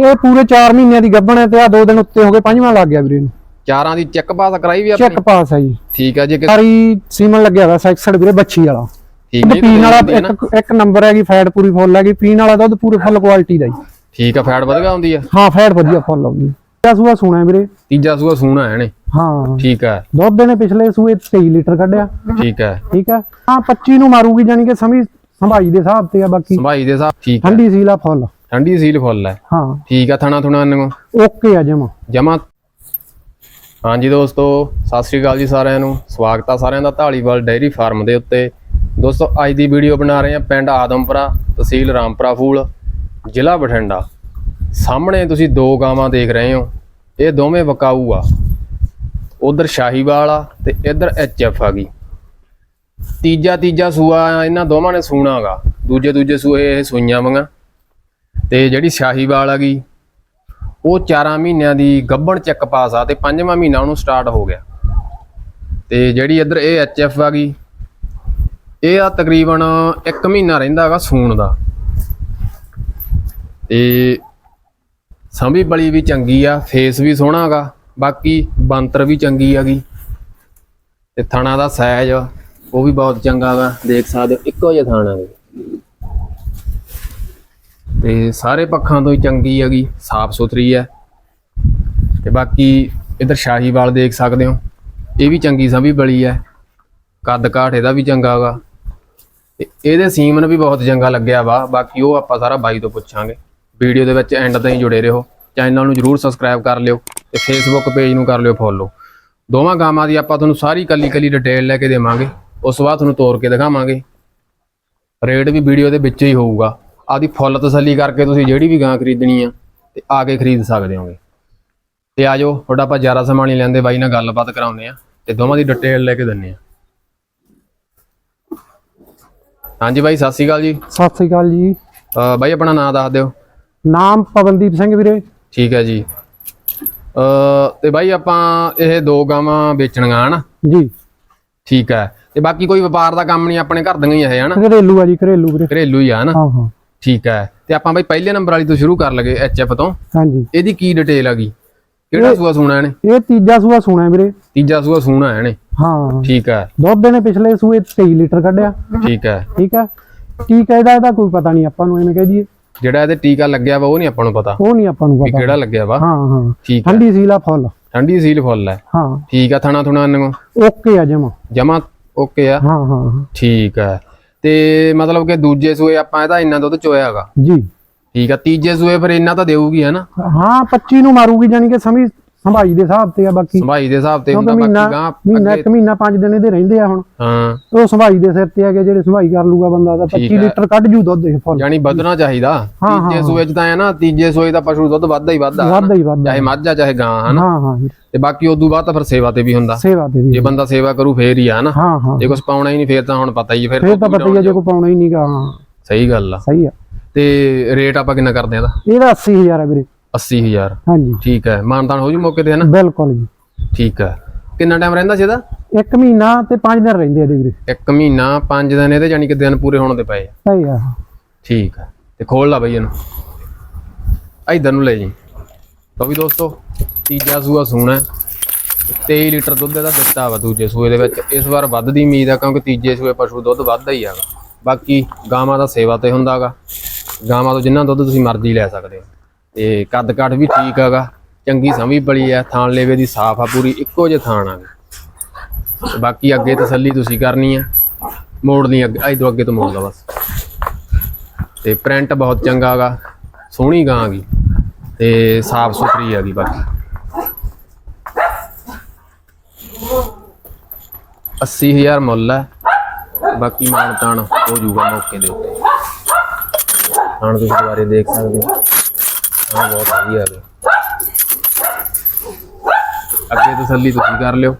ਇਹ ਪੂਰੇ 4 ਮਹੀਨਿਆਂ ਦੀ ਗੱਭਣ ਹੈ ਤੇ ਆ ਦੋ ਦਿਨ ਉੱਤੇ ਹੋ ਗਏ ਪੰਜਵਾਂ ਲੱਗ ਗਿਆ ਵੀਰੇ ਨੂੰ। ਚਾਰਾਂ ਦੀ ਚੈੱਕ ਪਾਸ ਕਰਾਈ ਵੀ ਆਪਣੀ ਚੈੱਕ ਪਾਸ ਹੈ ਜੀ। ਠੀਕ ਆ ਜੇ ਸਾਰੀ ਸੀਮਨ ਲੱਗਿਆ ਹੋਇਆ ਸੈਕਸਡ ਵੀਰੇ ਬੱਚੀ ਵਾਲਾ। ਠੀਕ ਹੈ ਪੀਣ ਵਾਲਾ ਇੱਕ ਇੱਕ ਨੰਬਰ ਹੈਗੀ ਫੈਟ ਪੂਰੀ ਫੁੱਲ ਹੈਗੀ ਪੀਣ ਵਾਲਾ ਦੁੱਧ ਪੂਰੇ ਫੁੱਲ ਕੁਆਲਿਟੀ ਦਾ ਜੀ। ਠੀਕ ਆ ਫੈਟ ਵਧੀਆ ਹੁੰਦੀ ਆ? ਹਾਂ ਫੈਟ ਵਧੀਆ ਫੁੱਲ ਆਉਂਦੀ। ਹੈ ਸੂਆ ਸੁਣਾ ਵੀਰੇ। ਤੀਜਾ ਸੂਆ ਸੂਣਾ ਹੈ ਨੇ? ਹਾਂ। ਠੀਕ ਆ। ਦੁੱਧ ਨੇ ਪਿਛਲੇ ਸੂਏ 23 ਲੀਟਰ ਕੱਢਿਆ। ਠੀਕ ਆ। ਠੀਕ ਹੈ ਹਾਂ 25 ਨੂੰ ਮਾਰੂਗੀ ਜਾਨੀ ਕਿ ਸਮੀ ਸੰਭਾਈ ਦੇ ਹਿਸਾਬ ਤੇ ਆ ਬਾਕੀ। ਸੰਭਾਈ ਦੇ ਹਿਸਾਬ ਠੀਕ ਆ। ਠੰਡੀ ਸੀਲਾ ਫੁੱਲ। ਠੰਡੀ ਸੀਲ ਫੁੱਲ ਹੈ। ਹਾਂ। ਠੀਕ ਆ ਥਣਾ ਥੁਣਾ ਨੂੰ ਓਕੇ ਆ ਜਮਾ। ਜਮਾ। ਹਾਂਜੀ ਦੋਸਤੋ ਸਤਿ ਸ੍ਰੀ ਅਕਾਲ ਜੀ ਸਾਰਿਆਂ ਨੂੰ। ਸਵਾਗਤ ਆ ਸਾਰਿਆਂ ਦਾ ਢਾਲੀਵਾਲ ਡੇਅਰੀ ਫਾਰਮ ਦੇ ਉੱਤੇ। ਦੋਸਤੋ ਅੱਜ ਦੀ ਵੀਡੀਓ ਬਣਾ ਰਹੇ ਹਾਂ ਪਿੰਡ ਆਦਮਪੁਰਾ ਤਹਿਸੀਲ ਰਾਮਪੁਰਾ ਫੂਲ ਜ਼ਿਲ੍ਹਾ ਬਠਿੰਡਾ। ਸਾਹਮਣੇ ਤੁਸੀਂ ਦੋ ਗਾਵਾਂ ਦੇਖ ਰਹੇ ਹੋ। ਇਹ ਦੋਵੇਂ ਵਕਾਊ ਆ। ਉਧਰ ਸ਼ਾਹੀਵਾਲ ਆ ਤੇ ਇੱਧਰ ਐਚਐਫ ਆ ਗਈ। ਤੀਜਾ ਤੀਜਾ ਸੂਆ ਇਹਨਾਂ ਦੋਵਾਂ ਨੇ ਸੂਣਾਗਾ। ਦੂਜੇ ਦੂਜੇ ਸੂਏ ਇਹ ਸੂਈਆਂ ਵਾਂਗਾ। ਤੇ ਜਿਹੜੀ ਸ਼ਾਹੀਵਾਲ ਆ ਗਈ, ਉਹ 4 ਮਹੀਨਿਆਂ ਦੀ ਗੱਭਣ ਚੱਕ ਪਾਸ ਆ ਤੇ ਪੰਜਵਾਂ ਮਹੀਨਾ ਉਹਨੂੰ ਸਟਾਰਟ ਹੋ ਗਿਆ। ਤੇ ਜਿਹੜੀ ਇੱਧਰ ਇਹ ਐਚਐਫ ਆ ਗਈ, ਇਹ ਆ ਤਕਰੀਬਨ 1 ਮਹੀਨਾ ਰਹਿੰਦਾ ਹੈਗਾ ਸੂਣ ਦਾ। ਤੇ ਸੰਭੀ ਬਲੀ ਵੀ ਚੰਗੀ ਆ ਫੇਸ ਵੀ ਸੋਹਣਾ ਹੈਗਾ, ਬਾਕੀ ਬੰਤਰ ਵੀ ਚੰਗੀ ਹੈਗੀ। ਤੇ ਥਣਾ ਦਾ ਸਾਈਜ਼ ਉਹ ਵੀ ਬਹੁਤ ਚੰਗਾ ਹੈਗਾ, ਦੇਖ ਸਕਦੇ ਹੋ, ਇੱਕੋ ਜਿਹਾ ਥਾਣਾ ਹੈ ਤੇ ਸਾਰੇ ਪੱਖਾਂ ਤੋਂ ਹੀ ਚੰਗੀ ਹੈਗੀ, ਸਾਫ਼ ਸੁਥਰੀ ਹੈ। ਤੇ ਬਾਕੀ ਇਧਰ ਸ਼ਾਹੀਵਾਲ ਦੇਖ ਸਕਦੇ ਹੋ, ਇਹ ਵੀ ਚੰਗੀ ਸੰਭੀ ਬਲੀ ਹੈ। ਕੱਦ ਕਾਠ ਇਹਦਾ ਵੀ ਚੰਗਾ ਹੈਗਾ ਤੇ ਇਹਦੇ ਸੀਮਨ ਵੀ ਬਹੁਤ ਚੰਗਾ ਲੱਗਿਆ ਵਾ, ਬਾਕੀ ਉਹ ਆਪਾਂ ਸਾਰਾ ਬਾਈ ਤੋਂ ਪੁੱਛਾਂਗੇ। ਵੀਡੀਓ ਦੇ ਵਿੱਚ ਐਂਡ ਤਾਈਂ ਜੁੜੇ ਰਹੋ ਚੈਨਲ ਨੂੰ ਜਰੂਰ ਸਬਸਕ੍ਰਾਈਬ ਕਰ ਲਿਓ ਤੇ ਫੇਸਬੁੱਕ ਪੇਜ ਨੂੰ ਕਰ ਲਿਓ ਫੋਲੋ ਦੋਵਾਂ ਗਾਵਾਂ ਦੀ ਆਪਾਂ ਤੁਹਾਨੂੰ ਸਾਰੀ ਕੱਲੀ ਕੱਲੀ ਡਿਟੇਲ ਲੈ ਕੇ ਦੇਵਾਂਗੇ, ਉਸ ਤੋਂ ਬਾਅਦ ਤੁਹਾਨੂੰ ਤੋੜ ਕੇ ਦਿਖਾਵਾਂਗੇ। ਰੇਟ ਵੀ ਵੀਡੀਓ ਦੇ ਵਿੱਚ ਹੀ ਹੋਊਗਾ। ਆਦੀ ਫੁੱਲ ਤਸੱਲੀ ਕਰਕੇ ਤੁਸੀਂ ਜਿਹੜੀ ਵੀ ਗਾਂ ਖਰੀਦਣੀ ਆ ਤੇ ਆ ਕੇ ਖਰੀਦ ਸਕਦੇ ਹੋਗੇ। ਤੇ ਆਜੋ ਤੁਹਾਡਾ ਆਪਾਂ ਜ਼ਿਆਦਾ ਸਮਾਂ ਨਹੀਂ ਲੈਂਦੇ ਬਾਈ ਨਾਲ ਗੱਲਬਾਤ ਕਰਾਉਂਦੇ ਆ ਤੇ ਦੋਵਾਂ ਦੀ ਡਿਟੇਲ ਲੈ ਕੇ ਦਿੰਨੇ ਆ। ਹਾਂਜੀ ਬਾਈ ਸਤਿ ਸ਼੍ਰੀ ਅਕਾਲ ਜੀ। ਸਤਿ ਸ੍ਰੀ ਅਕਾਲ ਜੀ। ਬਾਈ ਆਪਣਾ ਨਾਮ ਦੱਸ ਦਿਓ। ਨਾਮ ਪਵਨਦੀਪ ਸਿੰਘ ਵੀਰੇ। ਠੀਕ ਹੈ ਜੀ। ਅ ਤੇ ਬਾਈ ਆਪਾਂ ਇਹ ਦੋ ਗਾਵਾਂ ਵੇਚਣੀਆਂ ਹਨ? ਜੀ। ਠੀਕ ਹੈ। ਤੇ ਬਾਕੀ ਕੋਈ ਵਪਾਰ ਦਾ ਕੰਮ ਨਹੀਂ ਆਪਣੇ ਘਰ ਦੀਆਂ ਹੀ ਇਹ ਹਨ? ਘਰੇਲੂ ਆ ਜੀ ਘਰੇਲੂ ਵੀਰੇ। ਘਰੇਲੂ ਹੀ ਆ ਹਨ? ਹਾਂ ਹਾਂ। ਠੀਕ ਹੈ। ਤੇ ਆਪਾਂ ਬਾਈ ਪਹਿਲੇ ਨੰਬਰ ਵਾਲੀ ਤੋਂ ਸ਼ੁਰੂ ਕਰ ਲਗੇ ਐਚਐਫ ਤੋਂ। ਹਾਂਜੀ। ਇਹਦੀ ਕੀ ਡਿਟੇਲ ਹੈਗੀ ਕਿਹੜਾ ਸੂਆ ਸੂਣਾ ਇਹਨੇ? ਇਹ ਤੀਜਾ ਸੂਆ ਸੁਣਾ ਵੀਰੇ। ਤੀਜਾ ਸੂਆ ਸੂਣਾ ਇਹਨੇ। ਹਾਂ। ਠੀਕ ਹੈ। ਦੁੱਧ ਨੇ ਪਿਛਲੇ ਸੂਏ 23 ਲੀਟਰ ਕੱਢਿਆ। ਠੀਕ ਹੈ। ਠੀਕ ਹੈ। ਕੀ ਕਹਿੰਦਾ ਇਹਦਾ ਕੋਈ ਪਤਾ ਨਹੀਂ ਆਪਾਂ ਨੂੰ ਐਵੇਂ ਕਹਿ ਦਈਏ। ਜਿਹੜਾ ਇਹਦੇ ਟੀਕਾ ਲੱਗਿਆ ਵਾ ਉਹ ਨਹੀਂ ਆਪਾਂ ਨੂੰ ਪਤਾ। ਉਹ ਨਹੀਂ ਆਪਾਂ ਨੂੰ ਪਤਾ। ਕਿਹੜਾ ਲੱਗਿਆ ਵਾ। ਹਾਂ ਹਾਂ। ਠੀਕ ਹੈ। ਠੰਡੀ ਸੀਲਾ ਫੁੱਲ। ਠੰਡੀ ਸੀਲ ਫੁੱਲ ਹੈ। ਹਾਂ। ਠੀਕ ਆ ਥਣਾ ਥੁਣਾ ਨੂੰ ਓਕੇ ਆ ਜਮਾ। ਜਮਾ ਓਕੇ ਆ। ਹਾਂ ਹਾਂ। ਠੀਕ ਹੈ। ਤੇ ਮਤਲਬ ਕਿ ਦੂਜੇ ਸੂਏ ਆਪਾਂ ਇਹਦਾ ਇੰਨਾ ਦੁੱਧ ਚੋਇਆ ਹੈਗਾ ਜੀ। ਠੀਕ ਆ ਤੀਜੇ ਸੂਏ ਫਿਰ ਇੰਨਾ ਤਾਂ ਦੇਊਗੀ ਹੈ ਨਾ ਹਾਂ 25 ਨੂੰ ਮਾਰੂਗੀ ਜਾਨੀ ਕਿ ਸਮੀ ਸੰਭਾਈ ਦੇ ਹਿਸਾਬ ਤੇ ਆ ਬਾਕੀ। ਸੰਭਾਈ ਦੇ ਹਿਸਾਬ ਤੇ ਹੁੰਦਾ ਬਾਕੀ ਗਾਂ ਮਹੀਨਾ ਇੱਕ ਮਹੀਨਾ ਪੰਜ ਦਿਨ ਇਹਦੇ ਰਹਿੰਦੇ ਆ ਹੁਣ। ਹਾਂ। ਉਹ ਸੰਭਾਈ ਦੇ ਸਿਰ ਤੇ ਆ ਕਿ ਜਿਹੜੇ ਸੰਭਾਈ ਕਰ ਲੂਗਾ ਬੰਦਾ ਠੀਕ 25 ਹੈ। ਲੀਟਰ ਕੱਢ ਜੂ ਦੁੱਧ ਇਹ ਫੁੱਲ। ਯਾਨੀ ਵਧਣਾ ਚਾਹੀਦਾ। ਹਾਂ, ਹਾਂ, ਤੀਜੇ ਸੂਏ ਚ ਤਾਂ ਹੈ ਨਾ ਤੀਜੇ ਸੂਏ ਦਾ ਪਸ਼ੂ ਦੁੱਧ ਵੱਧਦਾ ਹੀ ਵੱਧਦਾ? ਵੱਧਦਾ ਹੀ ਵੱਧਦਾ। ਚਾਹੇ ਮੱਝ ਆ ਚਾਹੇ ਗਾਂ ਹਨਾ ਹਾਂ ਹਾਂ। ਵੀਰ, ਤੇ ਬਾਕੀ ਉਦੋਂ ਬਾਅਦ ਤਾਂ ਫਿਰ ਸੇਵਾ ਤੇ ਵੀ ਹੁੰਦਾ। ਸੇਵਾ ਤੇ ਜੇ ਦੀ ਬੰਦਾ ਸੇਵਾ ਕਰੂ ਫੇਰ ਹੀ ਆ ਨਾ। ਹਾਂ ਹਾਂ। ਜੇ ਕੁਝ ਪਾਉਣਾ ਹੀ ਨਹੀਂ ਫੇਰ ਤਾਂ ਹੁਣ ਪਤਾ ਹੀ ਹੈ, ਫਿਰ ਫੇਰ ਤਾਂ ਪਤਾ ਹੀ ਆ ਜੇ ਕੋਈ ਪਾਉਣਾ ਹੀ ਨਹੀਂਗਾ ਹਾਂ ਸਹੀ ਗੱਲ ਆ। ਸਹੀ ਆ। ਤੇ ਰੇਟ ਆਪਾਂ ਕਿੰਨਾ ਕਰਦੇ ਆ ਦਾ ਇਹਦਾ 80000 ਆ ਵੀਰੇ। 80000 ਹਾਂਜੀ। ਠੀਕ ਹੈ ਮਾਨਤਾਨ ਹੋ ਜੂ ਮੌਕੇ ਤੇ ਹਨਾ ਬਿਲਕੁਲ ਜੀ। ਠੀਕ ਹੈ। ਕਿੰਨਾ ਟਾਈਮ ਰਹਿੰਦਾ ਸੀ ਇਹਦਾ? ਇੱਕ ਮਹੀਨਾ ਤੇ 5 ਦਿਨ ਰਹਿੰਦੇ ਆ ਇਹਦੇ ਵੀਰੇ। ਇੱਕ ਮਹੀਨਾ 5 ਦਿਨ ਇਹਦੇ ਯਾਨੀ ਕਿ ਦਿਨ ਪੂਰੇ ਹੋਣ ਦੇ ਪਏ ਆ। ਸਹੀ ਆ। ਠੀਕ ਹੈ ਤੇ ਖੋਲ ਲਾ ਬਈ ਇਹਨੂੰ। ਇਧਰ ਨੂੰ ਲੈ ਜੀ। ਤਾਂ ਵੀ ਦੋਸਤੋ ਤੀਜਾ ਸੂਆ ਸੂਣਾ ਹੈ। 23 ਲੀਟਰ ਦੁੱਧ ਇਹਦਾ ਦਿੱਤਾ ਵਾ ਦੂਜੇ ਸੂਏ ਦੇ ਵਿੱਚ। ਇਸ ਵਾਰ ਵੱਧ ਦੀ ਉਮੀਦ ਆ ਕਿਉਂਕਿ ਤੀਜੇ ਸੂਏ ਪਸ਼ੂ ਦੁੱਧ ਵੱਧਦਾ ਹੀ ਹੈਗਾ ਬਾਕੀ ਗਾਵਾਂ ਦਾ ਸੇਵਾ ਤੇ ਹੁੰਦਾਗਾ। ਗਾਵਾਂ ਤੋਂ ਜਿੰਨਾ ਦੁੱਧ ਤੁਸੀਂ ਮਰਜ਼ੀ ਲੈ ਸਕਦੇ ਹੋ। ਤੇ ਕੱਦ ਕਾਠ ਵੀ ਠੀਕ ਹੈਗਾ। ਚੰਗੀ ਸਮੀ ਬਲੀ ਹੈ ਥਾਣ ਲੇਵੇ ਦੀ ਸਾਫ਼ ਆ ਪੂਰੀ, ਇੱਕੋ ਜਿਹੇ ਥਾਣ ਆ ਤੇ ਬਾਕੀ ਅੱਗੇ ਤਸੱਲੀ ਤੁਸੀਂ ਕਰਨੀ ਆ। ਮੋੜਨੀ ਅੱਗੇ ਇਧਰ ਅੱਗੇ ਤੋਂ ਮੋੜ ਲਾ ਬਸ। ਤੇ ਪ੍ਰਿੰਟ ਬਹੁਤ ਚੰਗਾ ਹੈਗਾ, ਸੋਹਣੀ ਗਾਂ ਹੈਗੀ। ਤੇ ਸਾਫ਼ ਸੁਥਰੀ ਹੈਗੀ ਬਾਕੀ। 80000 ਮੁੱਲ ਹੈ ਬਾਕੀ ਮਾਨ ਤਾਨ ਹੋ ਜਾਊਗਾ ਮੌਕੇ ਦੇ ਉੱਤੇ। ਹੁਣ ਤੁਸੀਂ ਦੁਬਾਰੇ ਦੇਖ ਸਕਦੇ ਹੋ। ਹਾਂ ਬਹੁਤ ਵਧੀਆ ਹੈਗਾ ਅੱਗੇ ਤਸੱਲੀ ਤੁਸੀਂ ਕਰ ਲਿਓ।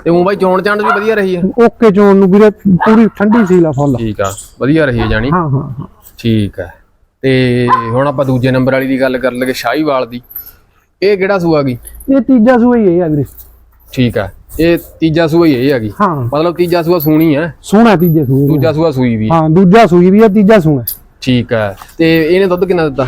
ਤੇ ਉਹ ਬਾਈ ਚੋਣ ਚਾਂਡ ਵੀ ਵਧੀਆ ਰਹੀ ਹੈ। ਓਕੇ ਚੋਣ ਨੂੰ ਵੀਰੇ ਪੂਰੀ ਠੰਡੀ ਸੀਲਾ ਫੁੱਲ। ਠੀਕ ਆ ਵਧੀਆ ਰਹੀ ਹੈ ਜਾਣੀ। ਹਾਂ ਹਾਂ ਹਾਂ। ਠੀਕ ਹੈ। ਤੇ ਹੁਣ ਆਪਾਂ ਦੂਜੇ ਨੰਬਰ ਵਾਲੀ ਦੀ ਗੱਲ ਕਰਨ ਲੱਗੇ ਸ਼ਾਹੀਵਾਲ ਦੀ। ਇਹ ਕਿਹੜਾ ਸੂਆ ਗਈ? ਇਹ ਤੀਜਾ ਸੂਆ ਹੀ ਇਹ ਆ ਵੀਰੇ। ਠੀਕ ਹੈ ਇਹ ਤੀਜਾ ਸੂਆ ਹੀ ਇਹ ਹੈਗੀ ਹਾਂ। ਮਤਲਬ ਤੀਜਾ ਸੂਆ ਸੂਣੀ ਹੈ। ਸੋਹਣਾ ਤੀਜੇ ਸੂਏ ਦਾ। ਦੂਜਾ ਸੂਆ ਸੂਈ ਵੀ ਹਾਂ। ਦੂਜਾ ਸੂਈ ਵੀ ਆ ਤੀਜਾ ਸੂਣਾ ਠੀਕ ਹੈ। ਤੇ ਇਹਨੇ ਦੁੱਧ ਕਿੰਨਾ ਦਿੱਤਾ?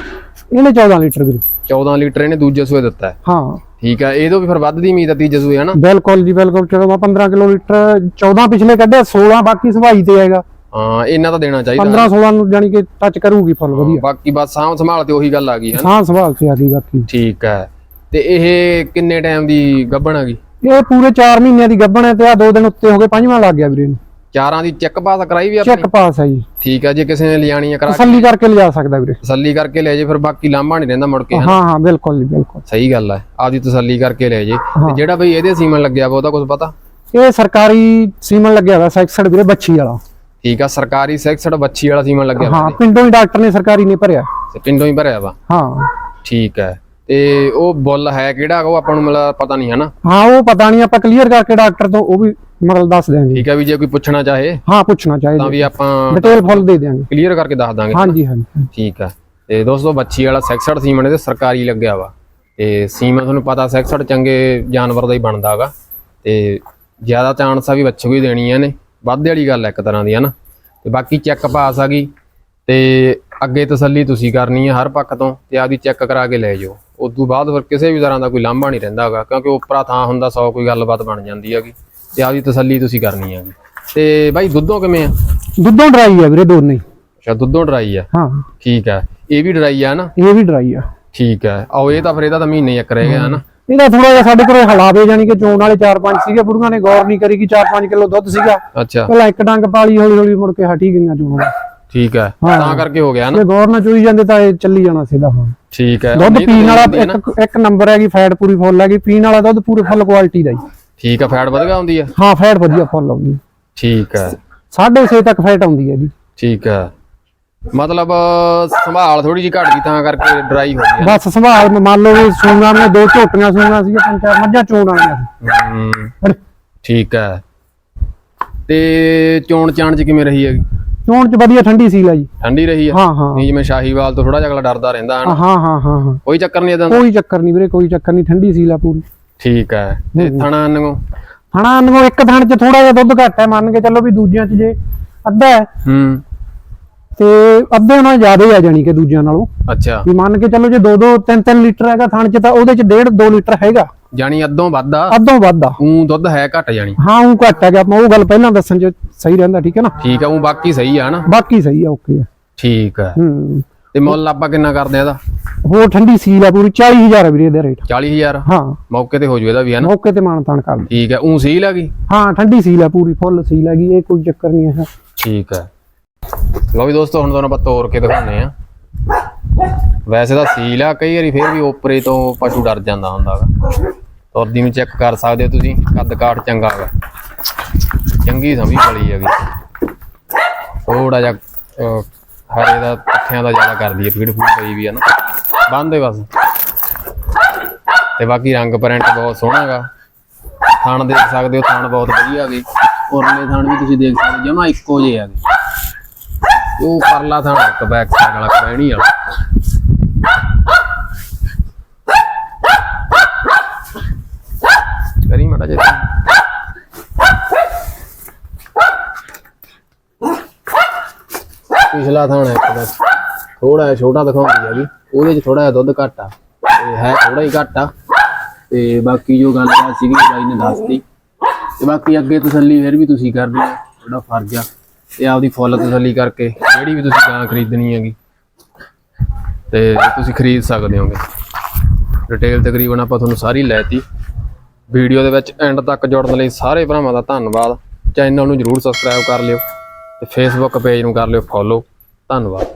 ਇਹਨੇ 14 ਲੀਟਰ ਵੀਰੇ 14 ਲੀਟਰ ਇਹਨੇ ਦੂਜੇ ਸੂਏ ਦਿੱਤਾ ਹੈ। ਹਾਂ। ਠੀਕ ਹੈ ਇਹਦੋਂ ਵੀ ਫਿਰ ਵੱਧ ਦੀ ਉਮੀਦ ਆ ਤੀਜੇ ਸੂਏ ਹਨਾ? ਬਿਲਕੁਲ ਜੀ ਬਿਲਕੁਲ। ਚਲੋ 15 ਕਿਲੋ ਲੀਟਰ 14 ਪਿਛਲੇ ਕੱਢਿਆ 16 ਬਾਕੀ ਸਭਾਈ ਤੇ ਹੈਗਾ। ਹਾਂ ਇਹਨਾਂ ਤਾਂ ਦੇਣਾ ਚਾਹੀਦਾ। 15 16 ਨੂੰ ਜਾਨੀ ਕਿ ਟੱਚ ਕਰੂਗੀ ਫੁੱਲ ਵਧੀਆ। ਬਾਕੀ ਬਸ ਸਾਂਭ ਸੰਭਾਲ ਤੇ ਉਹੀ ਗੱਲ ਆ ਗਈ ਹੈ ਸਾਹ ਸੰਭਾਲ ਤੇ ਆ ਗਈ ਬਾਕੀ। ਠੀਕ ਹੈ। ਤੇ ਇਹ ਕਿੰਨੇ ਟਾਈਮ ਦੀ ਗੱਭਣ ਆ ਗਈ ਇਹ ਪੂਰੇ 4 ਮਹੀਨਿਆਂ ਦੀ ਗੱਭਣ ਹੈ ਤੇ ਆ ਦੋ ਦਿਨ ਉੱਤੇ ਹੋ ਗਏ ਪੰਜਵਾਂ ਲੱਗ ਗਿਆ ਵੀਰੇ ਨੂੰ ਚਾਰਾਂ ਦੀ ਚੈੱਕ ਪਾਸ ਕਰਾਈ ਵੀ ਆਪਣੀ ਚੈੱਕ ਪਾਸ ਹੈ ਜੀ। ਠੀਕ ਹੈ ਜੇ ਕਿਸੇ ਨੇ ਲਿਆਣੀ ਆ ਕਰਾ ਕੇ। ਤਸੱਲੀ ਕਰਕੇ ਲਿਜਾ ਸਕਦਾ ਵੀਰੇ। ਤਸੱਲੀ ਕਰਕੇ ਲੈ ਜੇ ਫਿਰ ਬਾਕੀ ਲਾਂਭਾ ਨਹੀਂ ਰਹਿੰਦਾ ਮੁੜ ਕੇ ਹਨਾ। ਹਾਂ ਹਾਂ ਬਿਲਕੁਲ ਜੀ ਬਿਲਕੁਲ। ਸਹੀ ਗੱਲ ਹੈ ਆਪਦੀ ਤਸੱਲੀ ਕਰਕੇ ਲੈ ਜੇ। ਤੇ ਜਿਹੜਾ ਬਈ ਇਹਦੇ ਸੀਮਨ ਲੱਗਿਆ ਵਾ ਉਹਦਾ ਕੁਝ ਪਤਾ? ਇਹ ਸਰਕਾਰੀ ਸੀਮਨ ਲੱਗਿਆ ਹੋਇਆ ਸੈਕਸਡ ਵੀਰੇ ਬੱਚੀ ਵਾਲਾ। ਠੀਕ ਆ ਸਰਕਾਰੀ ਸੈਕਸਡ ਬੱਚੀ ਵਾਲਾ ਸੀਮਨ ਲੱਗਿਆ ਵਾ। ਹਾਂ ਪਿੰਡੋਂ ਹੀ ਡਾਕਟਰ ਨੇ ਸਰਕਾਰੀ ਨੇ ਭਰਿਆ। ਤੇ ਪਿੰਡੋਂ ਹੀ ਭਰਿਆ ਵਾ? ਹਾਂ। ਠੀਕ ਹੈ ਤੇ ਉਹ ਬੁੱਲ ਹੈ ਕਿਹੜਾ? ਉਹ ਆਪਾਂ ਨੂੰ ਮਤਲਬ ਪਤਾ ਨਹੀਂ ਹਨਾ? ਹਾਂ ਉਹ ਪਤਾ ਨਹੀਂ ਆਪਾਂ ਕਲੀਅਰ ਕਰਕੇ ਡਾਕਟਰ ਤੋਂ ਉਹ ਵੀ ਮਤਲਬ ਦੱਸ ਦਿਆਂਗੇ। ਠੀਕ ਹੈ ਵੀ ਜੇ ਕੋਈ ਪੁੱਛਣਾ ਚਾਹੇ ਹਾਂ ਪੁੱਛਣਾ ਤਾਂ ਚਾਹੀਦਾ ਵੀ ਆਪਾਂ ਡਿਟੇਲ ਫੁੱਲ ਦੇ ਦਿਆਂਗੇ। ਕਲੀਅਰ ਕਰਕੇ ਦੱਸ ਦਾਂਗੇ ਹਾਂਜੀ ਹਾਂਜੀ ਠੀਕ ਆ। ਤੇ ਦੋਸਤੋ ਬੱਚੀ ਵਾਲਾ ਸੈਕਸਡ ਸੀਮਨ ਇਹਦੇ ਸਰਕਾਰੀ ਲੱਗਿਆ ਵਾ। ਤੇ ਸੀਮਨ ਤੁਹਾਨੂੰ ਪਤਾ ਸੈਕਸਡ ਚੰਗੇ ਜਾਨਵਰ ਦਾ ਹੀ ਬਣਦਾ ਹੈਗਾ ਤੇ ਜ਼ਿਆਦਾ ਚਾਂਸ ਆ ਵੀ ਬੱਚੇ ਕੋਈ ਦੇਣੀਆਂ ਨੇ ਵਾਧੇ ਵਾਲੀ ਗੱਲ ਹੈ ਇੱਕ ਤਰ੍ਹਾਂ ਦੀ ਹਨਾ? ਤੇ ਬਾਕੀ ਚੈੱਕ ਪਾਸ ਆ ਗਈ। ਤੇ ਅੱਗੇ ਤਸੱਲੀ ਤੁਸੀਂ ਕਰਨੀ ਹੈ ਹਰ ਪੱਖ ਤੋਂ ਤੇ ਆਪਦੀ ਚੈੱਕ ਕਰਾ ਕੇ ਲੈ ਜਾਓ। ਉਸ ਤੋਂ ਬਾਅਦ ਫਿਰ ਕਿਸੇ ਵੀ ਤਰ੍ਹਾਂ ਦਾ ਕੋਈ ਲਾਂਭਾ ਨਹੀਂ ਰਹਿੰਦਾ ਹੈਗਾ ਕਿਉਂਕਿ ਉਪਰਾ ਥਾਂ ਹੁੰਦਾ ਸੌ ਕੋਈ ਗੱਲਬਾਤ ਬਣ ਜਾਂਦੀ ਹੈਗੀ ਤੇ ਆਪਦੀ ਤਸੱਲੀ ਤੁਸੀਂ ਕਰਨੀ ਹੈਗੀ। ਤੇ ਬਾਈ ਦੁੱਧੋਂ ਕਿਵੇਂ ਆ? ਦੁੱਧੋਂ ਡਰਾਈ ਹੈ ਵੀਰੇ ਦੋਨੇ ਹੀ। ਅੱਛਾ ਦੁੱਧੋਂ ਡਰਾਈ ਆ? ਹਾਂ। ਠੀਕ ਹੈ ਇਹ ਵੀ ਡਰਾਈ ਆ ਨਾ? ਇਹ ਵੀ ਡਰਾਈ ਆ। ਠੀਕ ਹੈ ਆਓ ਇਹ ਤਾਂ ਫਿਰ ਇਹਦਾ ਤਾਂ ਮਹੀਨੇ ਇੱਕ ਰਹਿ ਗਿਆ ਹਨਾ ਇਹਦਾ ਥੋੜਾ ਜਿਹਾ ਸਾਡੇ ਕੋਲੇ ਹਲਾਵੇ ਜਾਨੀ ਕਿ ਚੋਣ ਵਾਲੇ 4-5 ਸੀਗੇ ਬੁੜੀਆਂ ਨੇ ਗੌਰ ਨਹੀਂ ਕਰੀ ਕਿ 4-5 ਕਿਲੋ ਦੁੱਧ ਸੀਗਾ। ਅੱਛਾ। ਪਹਿਲਾਂ ਇੱਕ ਡੰਗ ਪਾਲੀ ਹੌਲੀ ਹੌਲੀ ਮੁੜ ਕੇ ਹਟੀ ਗਈਆਂ ਚੋਣ। ਠੀਕ ਹੈ। ਤਾਂ ਕਰਕੇ ਹੋ ਗਿਆ ਨਾ। ਜੇ ਗੌਰ ਨਾ ਚੋਈ ਜਾਂਦੇ ਤਾਂ ਇਹ ਚੱਲੀ ਜਾਣਾ ਸੀਦਾ ਹਾਂ ਠੀਕ ਹੈ। ਦੁੱਧ ਪੀਣ ਵਾਲਾ। ਇੱਕ ਇੱਕ ਨੰਬਰ ਹੈਗੀ ਫੈਟ ਪੂਰੀ ਫੁੱਲ ਹੈਗੀ। ਪੀਣ ਵਾਲਾ ਦੁੱਧ ਪੂਰੇ ਫੁੱਲ ਕੁਆਲਿਟੀ ਦਾ ਜੀ ਠੀਕ ਹੈ ਫੈਟ ਵਧਗਾ ਹੁੰਦੀ ਹੈ? ਹਾਂ ਫੈਟ ਵਧੀਆ ਫੁੱਲ ਆਉਂਦੀ ਠੀਕ ਹੈ। 6.5 ਤੱਕ ਫੈਟ ਆਉਂਦੀ ਹੈ ਜੀ। ਠੀਕ ਹੈ। ਮਤਲਬ ਸੰਭਾਲ ਥੋੜੀ ਜਿਹੀ ਘਟ ਗਈ ਤਾਂ ਕਰਕੇ ਡਰਾਈ ਹੋ ਗਈ। ਬਸ ਸੰਭਾਲ ਮੰਨ ਲਓ ਵੀ ਸੂਈਆਂ ਨੇ ਦੋ ਝੋਟੀਆਂ ਸੂਈਆਂ ਸੀ ਪੰਜ ਚਾਰ ਮੱਝਾਂ ਚੋਣ ਵਾਲੀਆਂ ਸੀ। ਠੀਕ ਹੈ। ਤੇ ਚੋਣ ਚਾਣ ਚ ਕਿਵੇਂ ਰਹੀ ਹੈਗੀ? ਚੋਣ ਚ ਵਧੀਆ ਠੰਡੀ ਸੀ ਲਾ ਜੀ। ਠੰਡੀ ਰਹੀ ਹੈ ਹਾਂ ਹਾਂ। ਨਹੀਂ ਜਿਵੇਂ ਸ਼ਾਹੀਵਾਲ ਤੋਂ ਥੋੜਾ ਜਿਹਾ ਅਗਲਾ ਡਰਦਾ ਰਹਿੰਦਾ ਹੈ ਹਾਂ ਹਾਂ ਹਾਂ ਕੋਈ ਚੱਕਰ ਨਹੀਂ ਇਦਾਂ ਕੋਈ ਚੱਕਰ ਨਹੀਂ ਵੀਰੇ ਕੋਈ ਚੱਕਰ ਨਹੀਂ ਠੰਡੀ ਸੀ ਲਾ ਪੂਰੀ। ਠੀਕ ਹੈ। ਤੇ ਥਣਾ ਨੰਗੋ ਹਣਾ ਨੂੰ ਇੱਕ ਥਣ ਚ ਥੋੜਾ ਜਿਹਾ ਦੁੱਧ ਘੱਟ ਹੈ ਮੰਨ ਕੇ ਚੱਲੋ ਵੀ ਦੂਜਿਆਂ ਚ ਜੇ ਅੱਧਾ ਹੈ। ਹੂੰ। ਤੇ ਅੱਧੇ ਨਾਲੋਂ ਜ਼ਿਆਦਾ ਹੀ ਆ ਜਾਣੀ ਕਿ ਦੂਜਿਆਂ ਨਾਲੋਂ। ਅੱਛਾ। ਵੀ ਮੰਨ ਕੇ ਚੱਲੋ ਜੇ 2 2 3 3 ਲੀਟਰ ਹੈਗਾ ਥਣ ਚ ਤਾਂ ਉਹਦੇ ਚ 1.5 2 ਲੀਟਰ ਹੈਗਾ। ਜਾਣੀ ਅੱਧੋਂ ਵੱਧ ਆ। ਅੱਧੋਂ ਵੱਧ ਆ। ਊਂ ਦੁੱਧ ਹੈ ਘਟ ਜਾਣੀ। ਹਾਂ ਉਹ ਘੱਟ ਹੈਗਾ ਆਪਾਂ ਉਹ ਗੱਲ ਪਹਿਲਾਂ ਦੱਸਣ ਚ ਸਹੀ ਰਹਿੰਦਾ ਠੀਕ ਹੈ ਨਾ? ਠੀਕ ਆ ਊਂ ਬਾਕੀ ਸਹੀ ਆ ਨਾ ਬਾਕੀ ਸਹੀ ਆ ਓਕੇ ਆ। ਠੀਕ ਹੈ ਹੂੰ। ਤੇ ਮੁੱਲ ਆਪਾਂ ਕਿੰਨਾ ਕਰਦੇ ਆ ਇਹਦਾ? ਹੋਰ ਠੰਡੀ ਸੀਲ ਆ ਪੂਰੀ 40000 ਆ ਵੀਰੇ ਇਹਦਾ ਰੇਟ। 40000 ਹਾਂ। ਮੌਕੇ ਤੇ ਹੋ ਜੂ ਇਹਦਾ ਵੀ ਹੈ ਨਾ ਮੌਕੇ ਤੇ ਮਾਨ ਤਾਨ ਕਰ ਠੀਕ ਹੈ ਊਂ ਸੀਲ ਆ ਗਈ? ਹਾਂ ਠੰਡੀ ਸੀਲ ਆ ਪੂਰੀ ਫੁੱਲ ਸੀਲ ਹੈਗੀ ਇਹ ਕੋਈ ਚੱਕਰ ਨਹੀਂ ਹੈ। ਠੀਕ ਹੈ ਲਓ ਵੀ ਦੋਸਤੋ ਹੁਣ ਤੁਹਾਨੂੰ ਆਪਾਂ ਤੋੜ ਕੇ ਦਿਖਾਉਂਦੇ ਆ ਵੈਸੇ ਤਾਂ ਸੀਲ ਆ, ਕਈ ਵਾਰੀ ਫੇਰ ਵੀ ਓਪਰੇ ਤੋਂ ਪਸ਼ੂ ਡਰ ਜਾਂਦਾ ਹੁੰਦਾ ਤੁਰਦੀ ਨੂੰ ਚੈੱਕ ਕਰ ਸਕਦੇ ਹੋ ਤੁਸੀਂ, ਕੱਦ ਕਾਠ ਚੰਗਾ ਹੈਗਾ ਚੰਗੀ ਸਮੀ ਪਲੀ ਹੈਗੀ। ਥੋੜਾ ਜਿਹਾ ਹਰੇ ਦਾ ਪੱਠਿਆਂ ਦਾ ਜ਼ਿਆਦਾ ਕਰਦੀ ਹੈ ਫੀਡ ਫੂਡ ਪਈ ਵੀ ਹੈ ਨਾ। ਬੰਦ ਹੈ ਬਸ। ਤੇ ਬਾਕੀ ਰੰਗ ਪ੍ਰਿੰਟ ਬਹੁਤ ਸੋਹਣਾ ਹੈਗਾ ਥਣ ਦੇਖ ਸਕਦੇ ਹੋ, ਥਾਣ ਬਹੁਤ ਵਧੀਆ ਹੈਗੇ। ਉਰਲੇ ਥਾਣ ਵੀ ਤੁਸੀਂ ਦੇਖ ਸਕਦੇ ਜਮਾ ਇੱਕੋ ਜਿਹੇ ਹੈਗੇ। ਉਹ ਪਰਲਾ ਥਾਣਾ ਇੱਕ ਬੈਕ ਸਾਈਡ ਵਾਲਾ ਕਹਿਣੀ ਵਾਲਾ। ਕਰੀ ਮੜਾ ਜੇ ਪਿਛਲਾ ਥਾਣਾ ਇੱਕ ਬਸ। ਥੋੜਾ ਜਿਹਾ ਛੋਟਾ ਦਿਖਾਉਂਦੀ ਹੈਗੀ ਉਹਦੇ 'ਚ ਥੋੜਾ ਜਿਹਾ ਦੁੱਧ ਘੱਟ ਆ। ਤੇ ਹੈ ਥੋੜਾ ਹੀ ਘੱਟ ਆ। ਤੇ ਬਾਕੀ ਜੋ ਗੱਲਬਾਤ ਸੀਗੀ ਬਾਈ ਨੇ ਦੱਸਤੀ। ਤੇ ਬਾਕੀ ਅੱਗੇ ਤਸੱਲੀ ਫਿਰ ਵੀ ਤੁਸੀਂ ਕਰਨੀ ਹੈ ਤੁਹਾਡਾ ਫਰਜ਼ ਆ। ਤੇ ਆਪਦੀ ਫੁੱਲ ਤਸੱਲੀ ਕਰਕੇ ਜਿਹੜੀ ਵੀ ਤੁਸੀਂ ਗਾਂ ਖਰੀਦਣੀ ਹੈਗੀ, ਤੇ ਤੁਸੀਂ ਖਰੀਦ ਸਕਦੇ ਹੋਗੇ। ਡਿਟੇਲ ਤਕਰੀਬਨ ਆਪਾਂ ਤੁਹਾਨੂੰ ਸਾਰੀ ਲੈਤੀ ਵੀਡੀਓ ਦੇ ਵਿੱਚ ਐਂਡ ਤੱਕ ਜੁੜਨ ਲਈ ਸਾਰੇ ਭਰਾਵਾਂ ਦਾ ਧੰਨਵਾਦ। ਚੈਨਲ ਨੂੰ ਜਰੂਰ ਸਬਸਕ੍ਰਾਈਬ ਕਰ ਲਿਓ ਤੇ ਫੇਸਬੁੱਕ ਪੇਜ ਨੂੰ ਕਰ ਲਿਓ ਫੋਲੋ ਧੰਨਵਾਦ।